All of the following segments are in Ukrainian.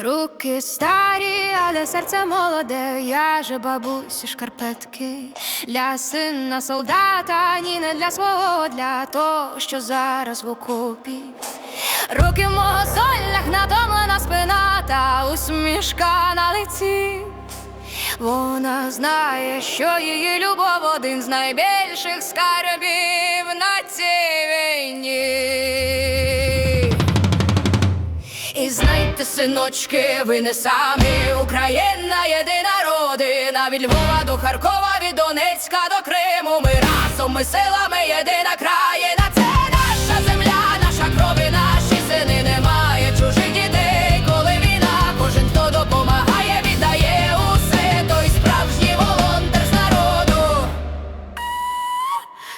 Руки старі, але серце молоде, я же бабусі шкарпетки для сина солдата, ні не для свого, для того, що зараз в окопі. Руки в мого солях, натомлена спина та усмішка на лиці. Вона знає, що її любов один з найбільших скарбів на цій війні. Знайте, синочки, ви не самі Україна єдина родина від Львова до Харкова, від Донецька до Криму. Ми разом, ми силами єдина країна. Це наша земля, наша кров і наші сини. Немає чужих дітей, коли війна, кожен хто допомагає, віддає усе, той справжній волонтер з народу.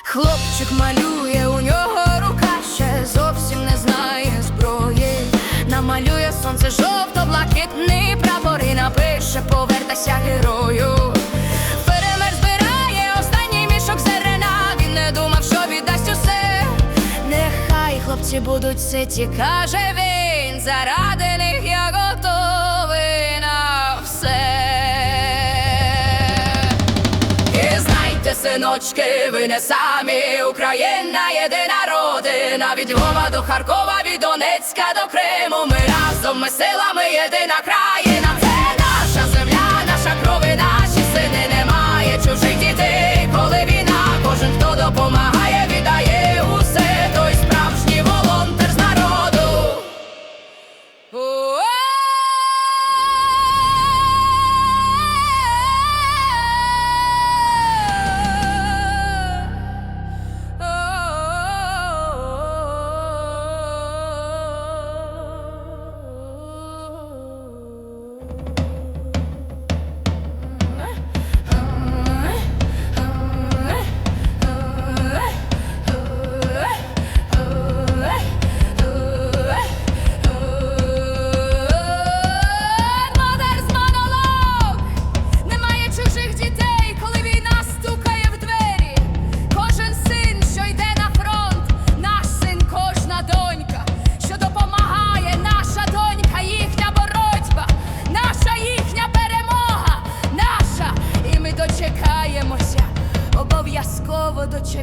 Хлопчик малює, Намалює сонце жовто-блакитний прапор і напише Повертайся герою. Фермер збирає останній мішок зерна. Він не думав, що віддасть усе. Нехай хлопці будуть ситі, каже він. Заради них я готовий на все. І знайте, синочки, ви не самі Україна єдина родина від Львова до Харкова, від Донецька до Криму. Ми разом, ми силами єдина країна.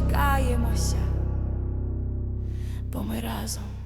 Czekajmy się, bo my razem.